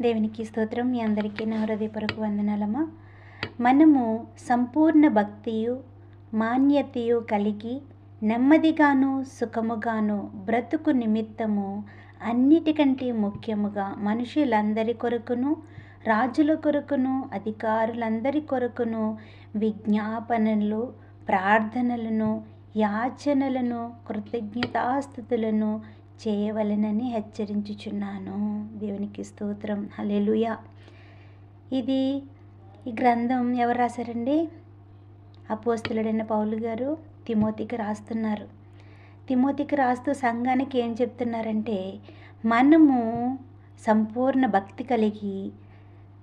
దేవునికి స్తోత్రం. మీ అందరికీ నా హృదయపరకు వందనాలమ్మా. మనము సంపూర్ణ భక్తియు మాన్యతయు కలిగి నెమ్మదిగాను సుఖముగాను బ్రతుకు నిమిత్తము అన్నిటికంటే ముఖ్యముగా మనుషులందరి కొరకును రాజుల కొరకును అధికారులందరి కొరకును విజ్ఞాపనలు ప్రార్థనలను యాచనలను కృతజ్ఞతాస్థుతులను చేయవలెనని హెచ్చరించుచున్నాను. దేవునికి స్తోత్రం. హలెలుయ ఇది ఈ గ్రంథం ఎవరు రాశారండి? అపోస్తులుడైన పౌలు గారు తిమోతికి రాస్తున్నారు. తిమోతికి రాస్తూ సంఘానికి ఏం చెప్తున్నారంటే మనము సంపూర్ణ భక్తి కలిగి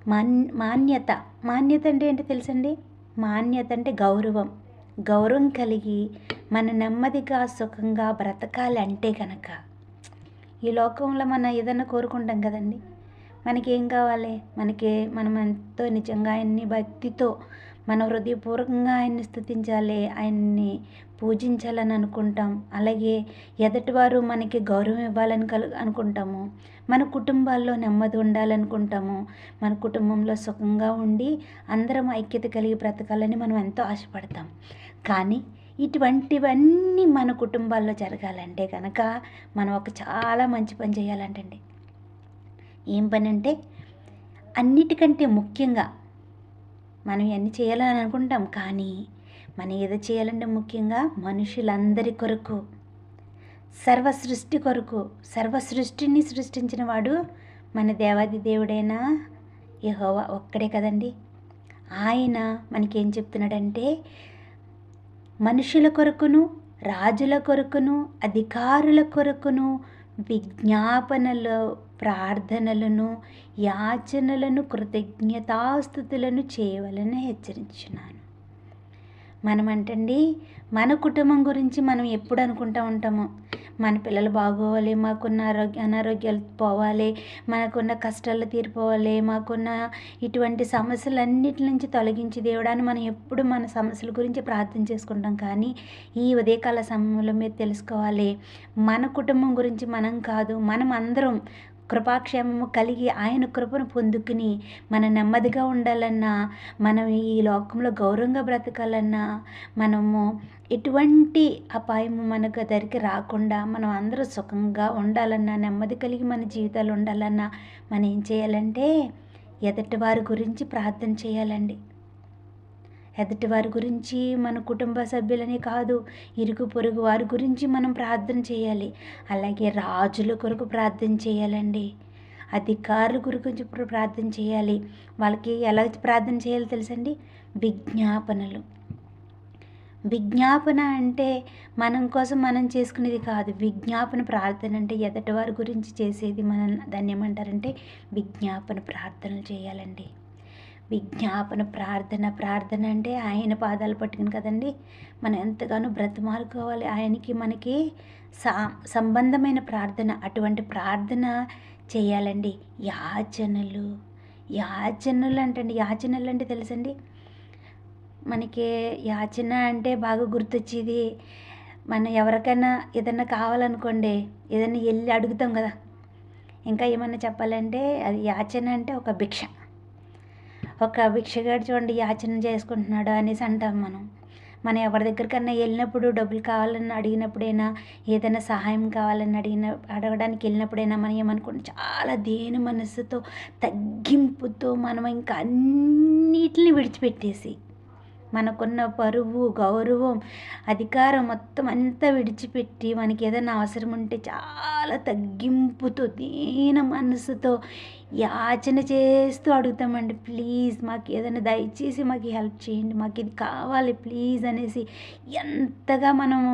మాన్ మాన్యత. మాన్యత అంటే ఏంటి తెలుసండి? మాన్యత అంటే గౌరవం. గౌరవం కలిగి మన నెమ్మదిగా సుఖంగా బ్రతకాలి అంటే కనుక ఈ లోకంలో మనం ఏదైనా కోరుకుంటాం కదండి. మనకి ఏం కావాలి? మనకి మనం ఎంతో నిజంగా ఆయన్ని భక్తితో మన హృదయపూర్వకంగా ఆయన్ని స్థుతించాలి ఆయన్ని పూజించాలని అనుకుంటాం. అలాగే ఎదటివారు మనకి గౌరవం ఇవ్వాలని కలు అనుకుంటాము. మన కుటుంబాల్లో నెమ్మది ఉండాలనుకుంటాము. మన కుటుంబంలో సుఖంగా ఉండి అందరం ఐక్యత కలిగి బ్రతకాలని మనం ఎంతో ఆశపడతాం. కానీ ఇటువంటివన్నీ మన కుటుంబాల్లో జరగాలంటే కనుక మనం ఒక చాలా మంచి పని చేయాలంటండి. ఏం పని అంటే అన్నిటికంటే ముఖ్యంగా మనం ఇవన్నీ చేయాలని అనుకుంటాం కానీ మనం ఏదో చేయాలంటే ముఖ్యంగా మనుషులందరి కొరకు సర్వ సృష్టి కొరకు సర్వ సృష్టిని సృష్టించిన వాడు మన దేవాది దేవుడైన యహోవా ఒక్కడే కదండి. ఆయన మనకేం చెప్తున్నాడంటే మనుషుల కొరకును రాజుల కొరకును అధికారుల కొరకును విజ్ఞాపనలు ప్రార్థనలను యాచనలను కృతజ్ఞతాస్థుతులను చేయవలని హెచ్చరించున్నాను మనమంటండి మన కుటుంబం గురించి మనం ఎప్పుడు అనుకుంటూ ఉంటాము? మన పిల్లలు బాగోవాలి మాకున్న ఆరోగ్య అనారోగ్యాలు పోవాలి మనకున్న కష్టాలు తీరిపోవాలి మాకున్న ఇటువంటి సమస్యలన్నిటి నుంచి తొలగించి దేవుడాన్ని మనం ఎప్పుడు మన సమస్యల గురించి ప్రార్థన చేసుకుంటాం. కానీ ఈ ఉదయకాల సమయంలో మీరు తెలుసుకోవాలి మన కుటుంబం గురించి మనం కాదు మనం అందరం కృపాక్షేమము కలిగి ఆయన కృపను పొందుకుని మన నెమ్మదిగా ఉండాలన్నా మనం ఈ లోకంలో గౌరవంగా బ్రతకాలన్నా మనము ఎటువంటి అపాయము మనకు దగ్గరికి రాకుండా మనం అందరూ సుఖంగా ఉండాలన్నా నెమ్మది కలిగి మన జీవితాలు ఉండాలన్నా మనం ఏం చేయాలంటే ఎదటి వారి గురించి ప్రార్థన చేయాలండి. ఎదుటి వారి గురించి మన కుటుంబ సభ్యులని కాదు ఇరుగు పొరుగు వారి గురించి మనం ప్రార్థన చేయాలి. అలాగే రాజుల కొరకు ప్రార్థన చేయాలండి. అధికారుల గురించి ప్రార్థన చేయాలి? వాళ్ళకి ఎలా ప్రార్థన చేయాలో తెలుసండి? విజ్ఞాపనలు. విజ్ఞాపన అంటే మనం కోసం మనం చేసుకునేది కాదు. విజ్ఞాపన ప్రార్థన అంటే ఎదటి వారి గురించి చేసేది మనం. దాన్ని ఏమంటారంటే విజ్ఞాపన ప్రార్థనలు చేయాలండి. విజ్ఞాపన ప్రార్థన ప్రార్థన అంటే ఆయన పాదాలు పట్టుకుని కదండి. మనం ఎంతగానో బ్రతమాలుకోవాలి. ఆయనకి మనకి సా సంబంధమైన ప్రార్థన అటువంటి ప్రార్థన చేయాలండి. యాచనలు యాచనలు అంటండి. యాచనలు అంటే తెలుసండి? మనకి యాచన అంటే బాగా గుర్తొచ్చేది. మనం ఎవరికైనా ఏదైనా కావాలనుకోండి ఏదైనా వెళ్ళి అడుగుతాం కదా. ఇంకా ఏమన్నా చెప్పాలంటే అది యాచన అంటే ఒక భిక్ష. ఒక భిక్షగాడు చూడండి యాచన చేసుకుంటున్నాడు అనేసి అంటాం మనం. మనం ఎవరి దగ్గరికన్నా వెళ్ళినప్పుడు డబ్బులు కావాలని అడిగినప్పుడైనా ఏదైనా సహాయం కావాలని అడిగిన అడగడానికి వెళ్ళినప్పుడైనా మనం ఏమనుకుంటాం? చాలా దేని మనసుతో తగ్గింపుతో మనం ఇంకా అన్నిటిని విడిచిపెట్టేసి మనకున్న పరువు గౌరవం అధికారం మొత్తం అంతా విడిచిపెట్టి మనకి ఏదైనా అవసరం ఉంటే చాలా తగ్గింపుతో దీన మనసుతో యాచన చేస్తూ అడుగుతామండి. ప్లీజ్ మాకు ఏదైనా దయచేసి మాకు హెల్ప్ చేయండి. మాకు ఇది కావాలి ప్లీజ్ అనేసి ఎంతగా మనము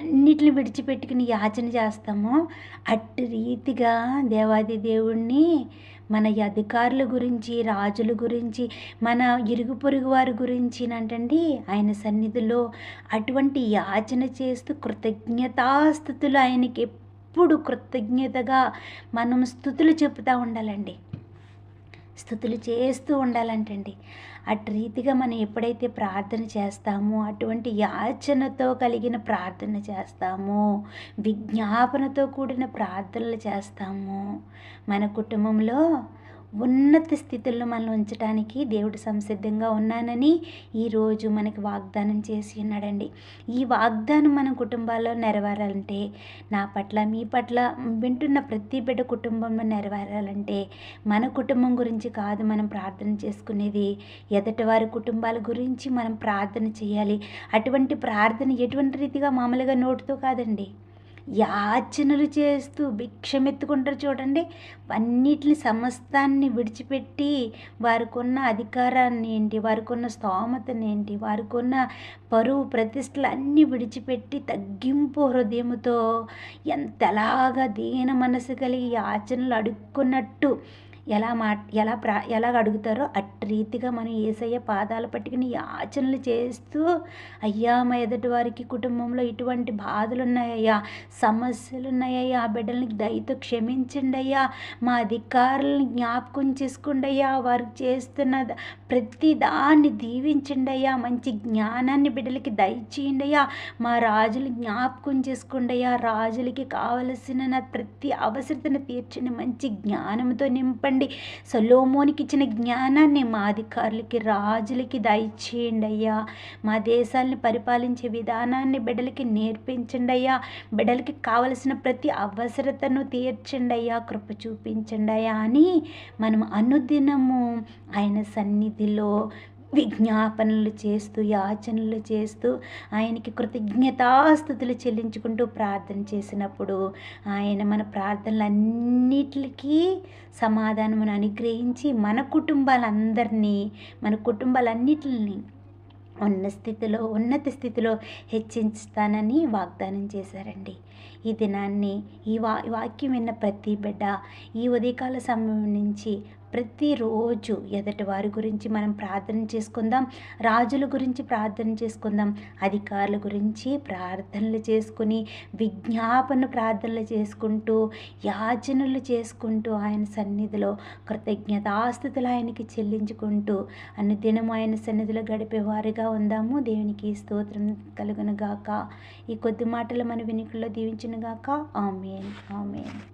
అన్నిటిని విడిచిపెట్టుకుని యాచన చేస్తామో అట్టి రీతిగా దేవాది దేవుణ్ణి మన అధికారుల గురించి రాజుల గురించి మన ఇరుగు పొరుగు వారి గురించి అంటండి ఆయన సన్నిధిలో అటువంటి యాచన చేస్తూ కృతజ్ఞతాస్థుతులు ఆయనకి ఎప్పుడు కృతజ్ఞతగా మనం స్థుతులు చెప్తూ ఉండాలండి. స్థుతులు చేస్తూ ఉండాలంటండి. అటు రీతిగా మనం ఎప్పుడైతే ప్రార్థన చేస్తామో అటువంటి యాచనతో కలిగిన ప్రార్థన చేస్తామో విజ్ఞాపనతో కూడిన ప్రార్థనలు చేస్తామో మన కుటుంబంలో ఉన్నత స్థితుల్లో మనల్ని ఉంచడానికి దేవుడు సంసిద్ధంగా ఉన్నానని ఈరోజు మనకి వాగ్దానం చేసి ఉన్నాడండి. ఈ వాగ్దానం మన కుటుంబాల్లో నెరవేరాలంటే నా పట్ల మీ పట్ల వింటున్న ప్రతి బిడ్డ కుటుంబంలో నెరవేరాలంటే మన కుటుంబం గురించి కాదు మనం ప్రార్థన చేసుకునేది. ఎదటి వారి కుటుంబాల గురించి మనం ప్రార్థన చేయాలి. అటువంటి ప్రార్థన ఎటువంటి రీతిగా మామూలుగా నోటుతో కాదండి. యాచనలు చేస్తూ భిక్షమెత్తుకుంటారు చూడండి. అన్నిటిని సమస్తాన్ని విడిచిపెట్టి వారికున్న అధికారాన్ని ఏంటి వారికున్న స్తోమతని ఏంటి వారికున్న పరువు ప్రతిష్టలు అన్నీ విడిచిపెట్టి తగ్గింపు హృదయముతో ఎంతలాగా దీన మనసు కలిగి యాచనలు అడుక్కున్నట్టు ఎలా మా ఎలా ప్రా ఎలా అడుగుతారో అట్టి రీతిగా మనం ఏసయ్య పాదాలు పట్టుకుని యాచనలు చేస్తూ అయ్యా మా ఎదుటి వారికి కుటుంబంలో ఇటువంటి బాధలు ఉన్నాయ్యా సమస్యలు ఉన్నాయ్యా ఆ బిడ్డల్ని దయతో క్షమించండి అయ్యా మా అధికారులను జ్ఞాపకం చేసుకోండి అయ్యా వారు చేస్తున్న ప్రతి దాన్ని దీవించండి అయ్యా మంచి జ్ఞానాన్ని బిడ్డలకి దయచేయండి అయ్యా మా రాజులు జ్ఞాపకం చేసుకోండి అయ్యా రాజులకి కావలసిన నా ప్రతి అవసరతను తీర్చండి మంచి జ్ఞానంతో నింపండి చెప్పండి. సొలోమోనికి ఇచ్చిన జ్ఞానాన్ని మా అధికారులకి రాజులకి దయచేయండి అయ్యా. మా దేశాన్ని పరిపాలించే విధానాన్ని బిడ్డలకి నేర్పించండి అయ్యా. బిడ్డలకి కావలసిన ప్రతి అవసరతను తీర్చండి అయ్యా. కృప చూపించండి అయ్యా అని మనం అనుదినము ఆయన సన్నిధిలో విజ్ఞాపనలు చేస్తూ యాచనలు చేస్తూ ఆయనకి కృతజ్ఞతాస్థుతులు చెల్లించుకుంటూ ప్రార్థన చేసినప్పుడు ఆయన మన ప్రార్థనలన్నిటికీ సమాధానమును అనుగ్రహించి మన కుటుంబాలందరినీ మన కుటుంబాలన్నిటిని ఉన్న స్థితిలో ఉన్నత స్థితిలో హెచ్చించుతానని వాగ్దానం చేశారండి. ఈ దినాన్ని ఈ వా వాక్యం విన్న ప్రతి బిడ్డ ఈ ఉదయకాల సమయం నుంచి ప్రతిరోజు ఎదటి వారి గురించి మనం ప్రార్థన చేసుకుందాం. రాజుల గురించి ప్రార్థన చేసుకుందాం. అధికారుల గురించి ప్రార్థనలు చేసుకుని విజ్ఞాపన ప్రార్థనలు చేసుకుంటూ యాచనలు చేసుకుంటూ ఆయన సన్నిధిలో కృతజ్ఞతాస్థుతులు ఆయనకి చెల్లించుకుంటూ అన్ని దినము ఆయన సన్నిధిలో గడిపేవారుగా ఉందాము. దేవునికి స్తోత్రం కలుగునుగాక. ఈ కొద్ది మాటలు మన వినికుల్లో దీవించునుగాక. ఆమెన్. ఆమెన్.